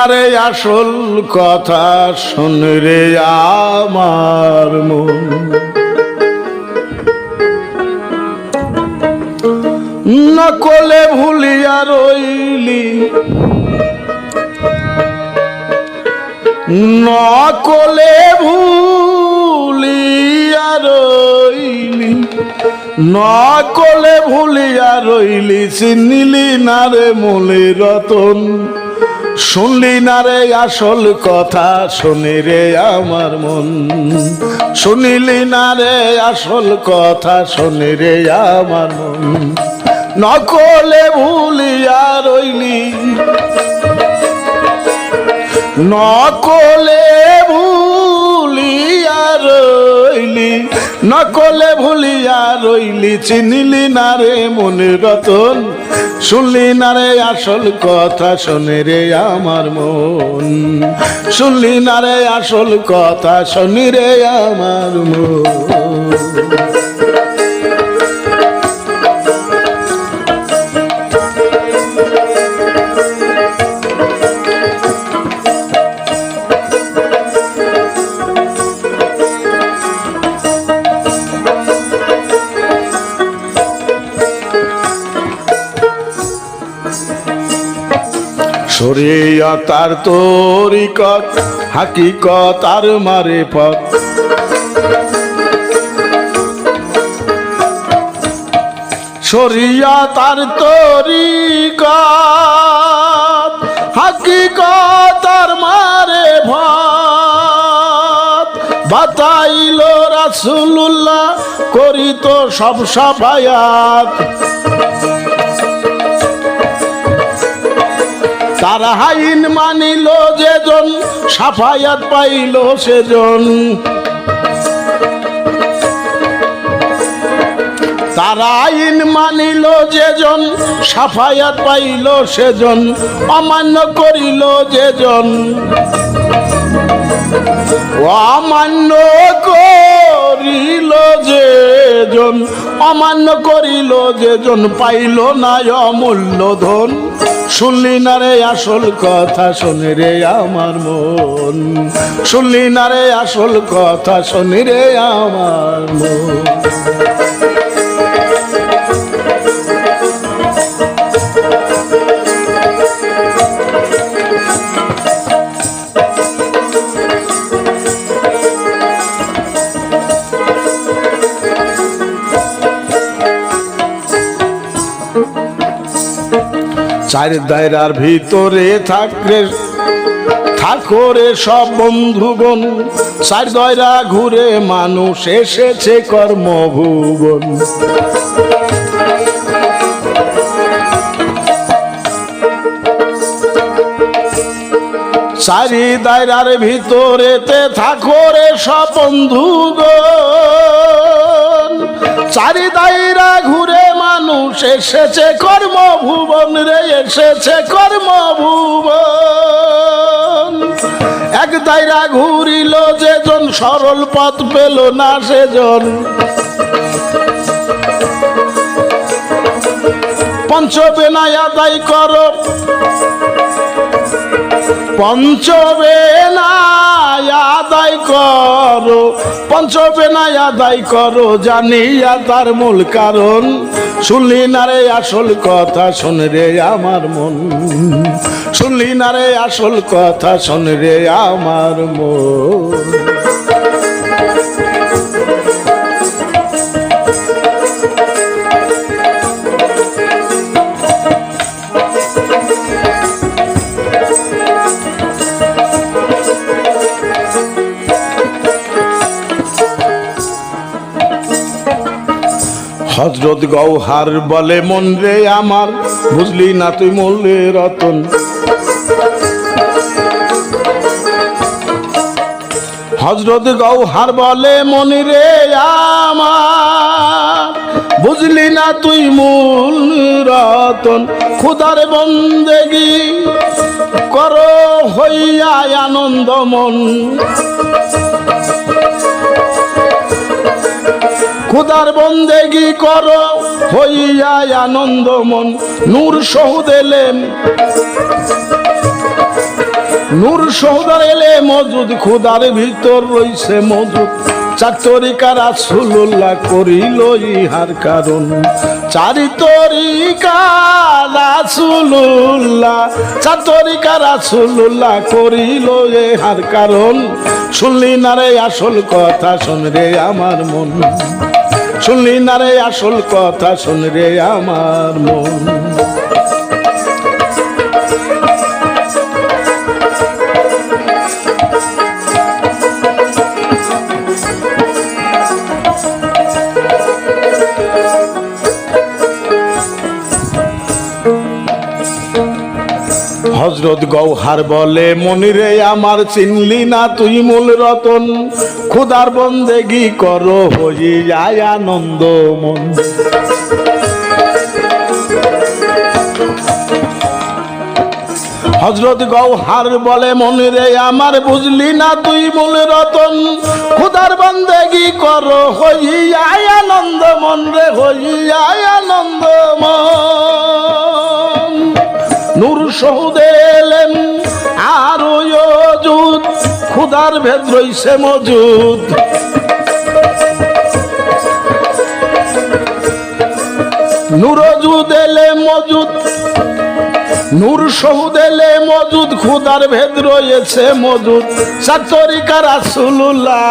না রে আসল কথা শুন রে আমার মন। নকলে ভুলিয়া রইলি। নকলে ভুলিয়া রইলি। নকলে ভুলিয়া রইলি, চিনিলি না রে মূলে রতন শুনলি না রে আসল কথা, শুনি রে আমার মন। শুনিলি না রে আসল কথা, শুনি রে আমার মন। নকলে ভুলিয়া রইলি নকলে ভুলিয়া রইলি, নকলে ভুলিয়া রইলি, চিনিলি না রে মনে রতন, শুনলি না রে আসল কথা, শোনে রে আমার মন। শুনলি না রে আসল কথা, শোনি রে আমার মন। শরীয়তার তরিকত হাকিকত আর মারে পথ। শরীয়তার তরিকত হাকিকত আর মারে ভাত বাতাইল রাসুল্লাহ করিত সব সাফায়াত। তার হাইন মানিল যেজন, সাফায়াত পাইল সেজন। তার আইন মানিল যেজন, সাফায়াত পাইল সেজন, অমান্য করিল যেজন। অমান্য করিল যেজন, অমান্য করিল যেজন, পাইল না অমূল্য ধন। শুনলি না রে আসল কথা, শোনে রে আমার মন। শুনলি না রে আসল কথা, শোনে রে আমার মন। চার দায়রার ভিতরে থাকলে, ঠাকুরে সব বন্ধুগণ চার দয়রা ঘুরে মানুষ এসেছে কর্মভুবন। চারি দায়রার ভিতরেতে ঠাকুরে সব বন্ধুগণ, চারি দায়রা ঘুরে মানুষ এসেছে কর্মভুবন রে, এসেছে কর্মভুবন। এক দায়রা ঘুরিল যেজন, সরল পথ পেল না সেজন। পঞ্চবেনায় আদায় করো পঞ্চবেনায় আদায় করো পঞ্চবেনা আদায় করো, জানিয়া তার মূল কারণ। শুনলি না রে আসল কথা, শোন রে আমার মন। শুনলি না রে আসল কথা, শোন রে আমার মন। হজরত গৌহার বলে, মন রে আমার, বুঝলি না তুই মূল্যে রতন? হজরত গৌহার বলে, মন রে আমার, বুঝলি না তুই মূল রতন? খুদার বন্দেগি, কর হইয়া আনন্দ মন। খুদার বন্দেগি কর হইয়া আনন্দ মন। নূর সহুদ এলেন নূর সৌদার এলে মজুদ। খুদার ভিতর রইছে মজুদ। চাতরিকা রাসুল্লাহ করিল ইহার কারণ। চারিতরিকা রাসুল্লাহ চাতরিকা রাসুল্লাহ করিল ইহার কারণ। শুনলি না রে আসল কথা, শোন রে আমার মন। শুনলি না রে আসল কথা, শোন রে আমার মন। হজরত গৌহার বলে, মনিরে, আমার চিনলি না তুই মূল রতন? খুদার বন্দেগি করো হই যায় আনন্দ মন। হজরত গৌহার বলে, মনিরে, আমার বুঝলি না তুই মূল রতন? খুদার বন্দেগি করো হই যায় আনন্দ মন রে হই যায় আনন্দ মন। নূর সহুদে এলেন আর অজুদ খুদার ভেদ রইছে মজুদ। নুরজুদ এলে মজুদ নূর সহুদ এলে মজুদ, খুদার ভেদ রয়েছে মজুদ। সাতরিকা রাসুল্লাহ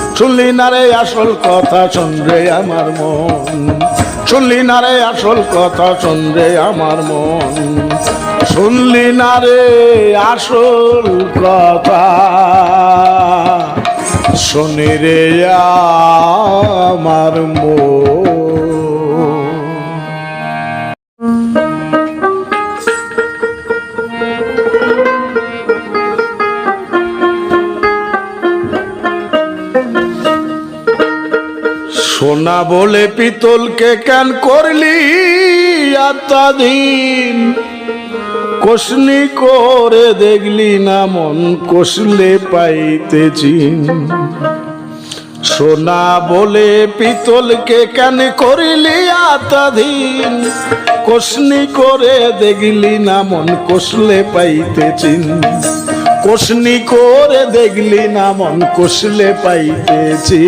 শুনলি না রে আসল কথা, শোন রে আমার মন। শুনলি না রে আসল কথা, শোন রে আমার মন। শুনলি না রে আসল কথা। শুনি রে আমার মন। সোনা বলে পিতলকে কেন করলি আত্মাধীন কোশনি করে দেখলি না মন কোশলে পাইতে চিন সোনা বলে পিতলকে কেন করিলি আত্মাধীন কোশনি করে দেখলি না মন কোশলে পাইতে চিন কোশনি করে দেখলি না মন কোশলে পাইতেছি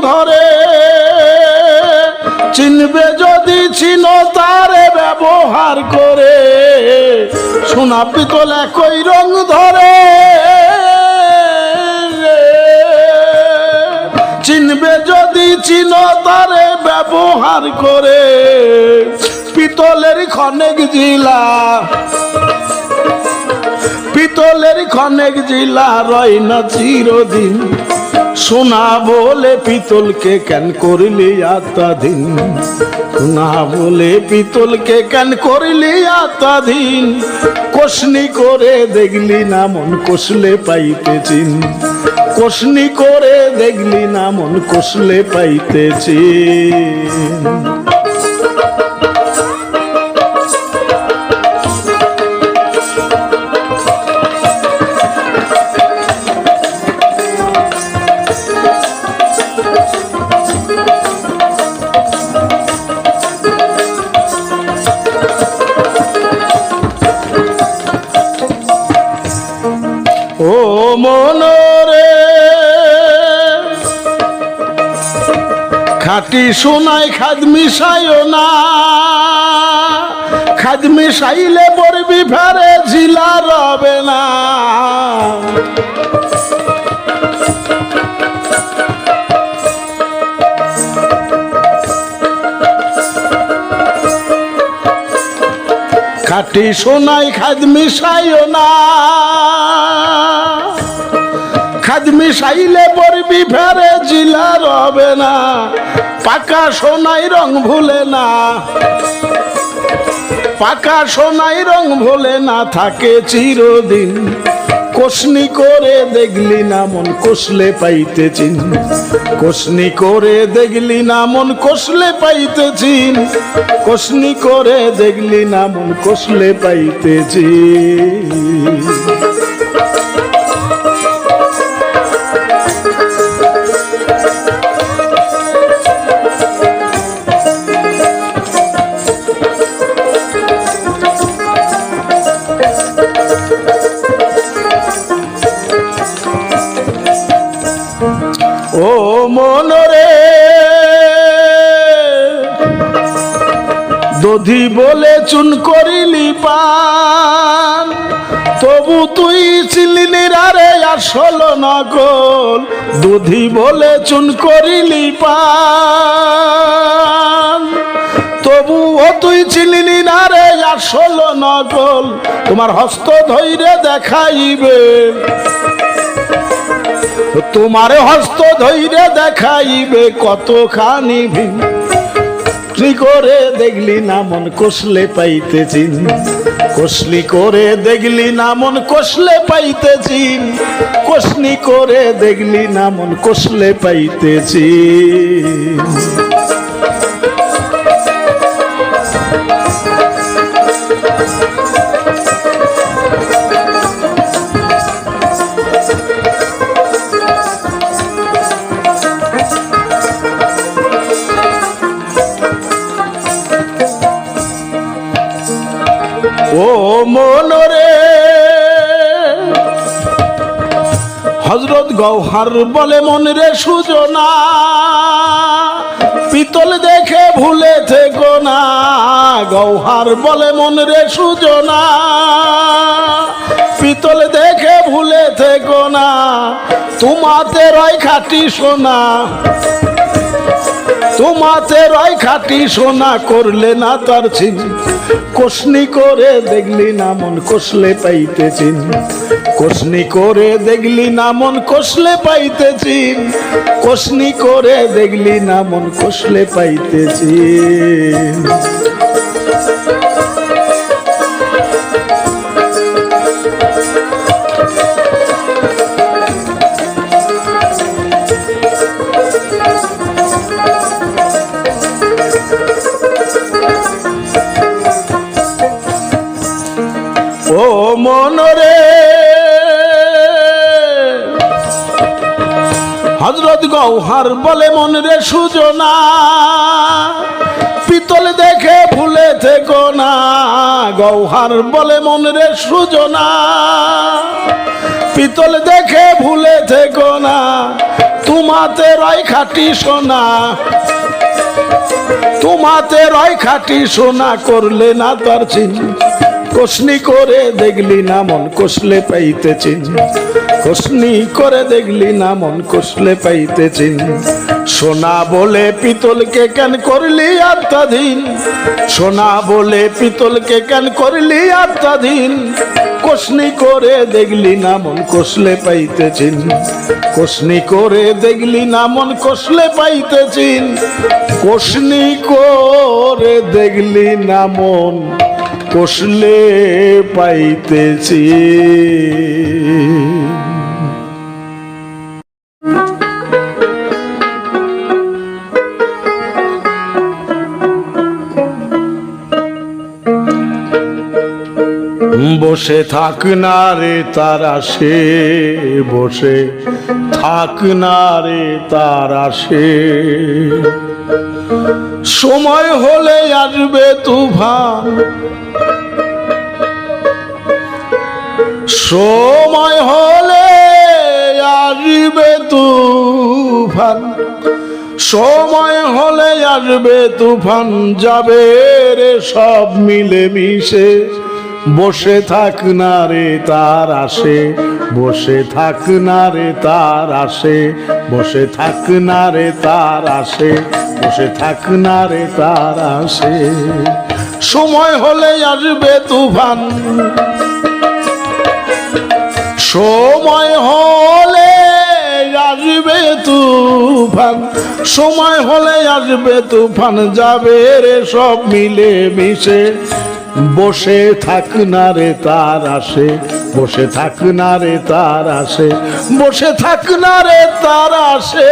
ধরে। চিনবে যদি চিন তারে ব্যবহার করে। সোনা পিতল একই রং ধরে। চিনবে যদি চিন তারে ব্যবহার করে। পিতলের খনেক জিলা। পিতলের খনেক জিলা রয় না চিরদিন। সোনা বলে পিতলকে কেন করলি আত্মাধীন সোনা বলে পিতলকে কেন করলি আত্মাধীন কোশনি করে দেখলি না মন কোশলে পাইতেছিন কোশনি করে দেখলি না মন কোশলে পাইতে ও খাটি সোনায় খাদ মিশাইও না। খাদ মিশাইলে পড়বি ফেরে ঝিলা রবে না। খাটি সোনাই খাদ মিশাইও না। খাদ মিশাইলে পড়বি ফেরে জিলা রবে না। পাকা সোনাই রং ভুলে না। পাকা সোনাই রং ভুলে না, থাকে চিরদিন। কোশনি করে দেখলি না, মন কোষলে পাইতে চিন। কোশনি করে দেখলি না, মন কোষলে পাইতে চিন। কোশনি করে দেখলি না, মন কোষলে পাইতে চিন। দধি বলে চুন করিলি পান তবু তুই চিলিনি রে আসল নকল দুধি বলে চুন করিলি পান তবু ও তুই চিলিনি না রে আসল নকল তোমার হস্ত ধৈর্য দেখাইবে। তোমার হস্ত ধৈর্য দেখাইবে কতখানি ভিন কি করে দেখলি না মন কষলে পাইতে চিন কষলি করে দেখলি না মন কষলে পাইতে চিন কষনি করে দেখলি না মন কষলে পাইতে ও মনরে। হজরত গৌহার বলে মন মনরে সুজনা, পিতল দেখে ভুলে থেকো না। গৌহার বলে মন মনরে সুজনা, পিতল দেখে ভুলে থেকো না। তোমাতে রয় খাটি সোনা, তোমাতে রয় খাটি সোনা, করলে না তার চিন কোশনি করে দেখলি না মন কষলে পাইতেছিন কোশনি করে দেখলি না মন কষলে পাইতেছিন কোশনি করে দেখলি না মন কষলে পাইতে হজরত গৌহার বলে মনরে সুজনা, পিতল দেখে ভুলে থেকো না। গৌহার বলে মনরে সুজনা, পিতল দেখে ভুলে থেকো না। তোমাতে রয় খাটি সোনা, তোমাতে রয় খাটি সোনা করলে না তার চিন কোশনি করে দেখলি না মন কষলে পাইতে চিন। কোশনি করে দেখলি না মন পাইতে চিন। সোনা বলে পিতলকে কেন করলি আত্মাধীন? সোনা বলে পিতলকে কেন করলি আত্মাধীন? কোশনি করে দেখলি না মন কষলে পাইতে চিন। কোশনি করে দেখলি না মন পাইতে চিন। কোশনি করে দেখলি না মন কষলে পাইতেছি। বসে থাক না রে তারা, সে বসে থাক না রে তারা, সে। সময় হলে আসবে তুফান সময় হলে আসবে তুফান। সময় হলে আসবে তুফান, যাবে রে সব মিলে মিশে বসে থাক না রে তার আসে, বসে থাক না রে তার আসে, বসে থাক না রে তার আসে, বসে থাক না রে তার আসে। সময় হলে আসবে তুফান সময় হলে আসবে তুফান, সময় হলে আসবে তুফান, যাবে রে সব মিলে মিশে। বসে থাক না রে তার আসে, বসে থাক না রে তার আসে, বসে থাক না রে তার আসে।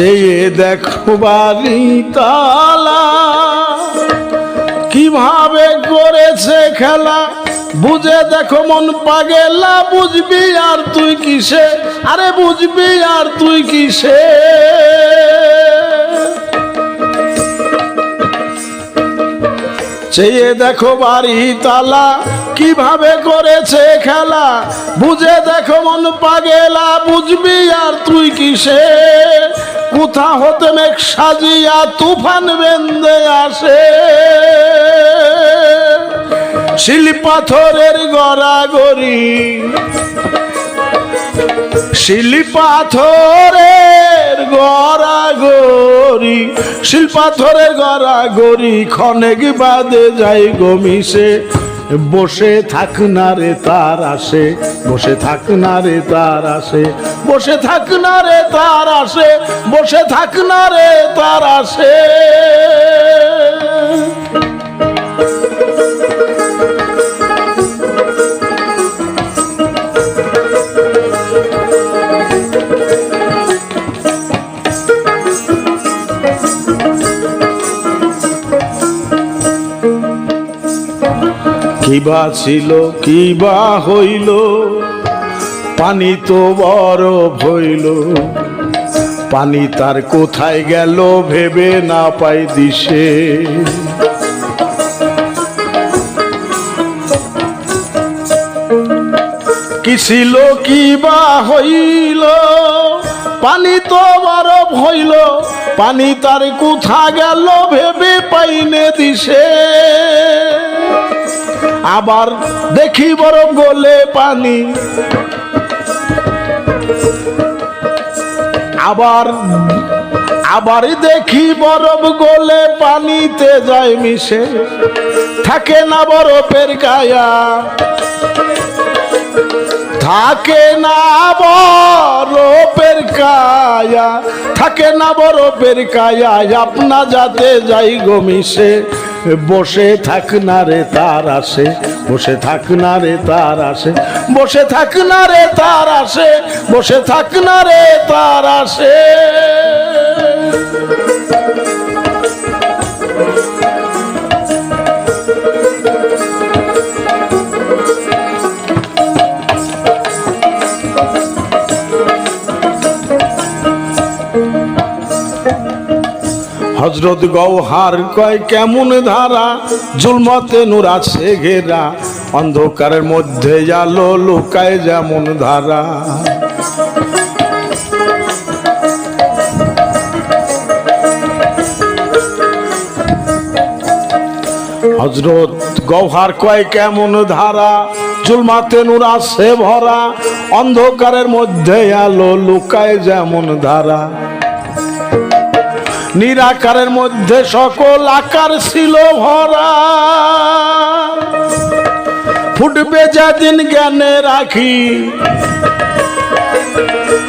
চেয়ে দেখো বাড়ি তালা। কীভাবে করেছে খেলা? বুঝে দেখো মন পাগেলা, বুঝবি আর তুই কিসে? আরে বুঝবি আর তুই কিসে? চেয়ে দেখো বাড়ি তালা, কীভাবে করেছে খেলা? বুঝে দেখো মন পাগেলা, বুঝবি আর তুই কিসে? কোথা হতে মেঘ সাজিয়া তুফান বেন্দে আসে? শিলি পাথরের গড়াগড়ি। শিলি পাথরের গড়াগড়ি শিল পাথরের গড়াগড়ি খনেক বাদে যাই গমিসে বসে থাক না রে তার আসে, বসে থাক না রে তার আসে, বসে থাক না রে তার আসে, বসে থাক না রে তার আসে। কিবা ছিল, কিবা হইল, পানি তো বরফ হইল পানি তার কোথায় গেল ভেবে না পাই দিশে। কি ছিল কি বা হইল, পানি তো বরফ হইল পানি তার কোথা গেল ভেবে পাইনে দিশে। আবার দেখি বরফ গলে পানি। আবার আবার দেখি বরফ গলে পানিতে যায় মিশে। থাকে না বরফের গায়া। থাকে না বরফের কায়া থাকে না বরফের কায়া আপনা যাতে যাই গমিসে বসে থাক না রে তার আসে, বসে থাক না রে তার আসে, বসে থাক না রে তার আসে, বসে থাক না রে তার আসে। হজরত গৌহার কয়, কেমন ধারা? জুলমতে নূর আছে ঘেরা। অন্ধকারের মধ্যে আলো লুকায় যেমন ধারা। হজরত গৌহার কয়, কেমন ধারা? জুলমাতে নূর আছে ভরা। অন্ধকারের মধ্যে আলো লুকায় যেমন ধারা। নিরাকারের মধ্যে সকল আকার ছিল ভরা। ফুটবে যেদিন জ্ঞানে রাখি।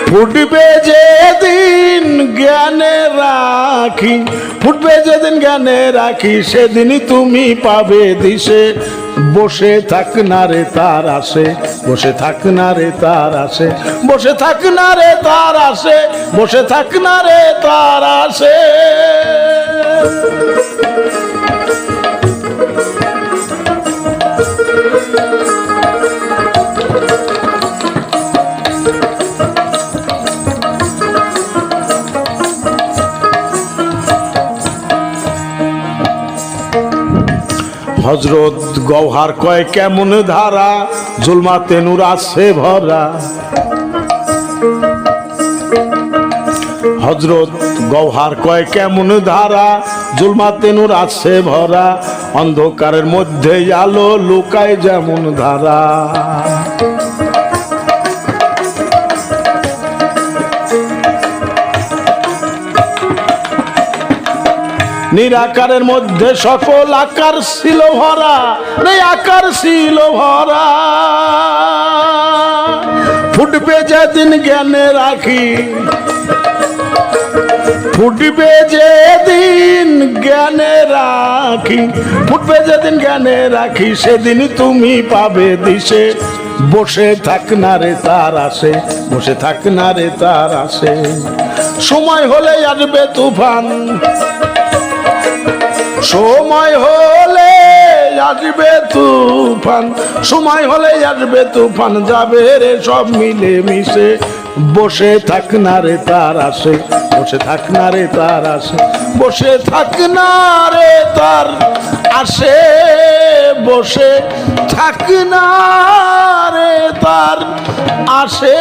ফুটবে যেদিন জ্ঞানে রাখি। ফুটবে যেদিন জ্ঞানে রাখি, সেদিনই তুমি পাবে দিশে। বসে থাক না রে তার আসে, বসে থাক না রে তার আসে, বসে থাক না রে তার আসে, বসে থাক না রে তার আসে। হজরত গৌহার কয়, কেমন ধারা? জুলমা নূর আছে ভরা। হজরত গৌহার কয়, কেমন ধারা? জুলমা নূর আছে ভরা। অন্ধকারের মধ্যে আলো লুকায় যেমন ধারা। নিরাকারের মধ্যে সকল আকার ছিল ভরা এই আকার ছিল ভরা। ফুটবে যেদিন জ্ঞানে রাখি, ফুটবে যেদিন জ্ঞানে রাখি, ফুটবে যেদিন জ্ঞানে রাখি, সেদিন তুমি পাবে দিশে। বসে থাক না রে তার আসে, বসে থাক না রে তার আসে। সময় হলে আসবে তুফান সময় হলে আসবে তুফান, সময় হলে আসবে তুফান, যাবে রে সব মিলে মিশে বসে থাক না রে তার আসে, বসে থাক না রে তার আসে, বসে থাক না রে তার আসে, বসে থাক না রে তার আসে।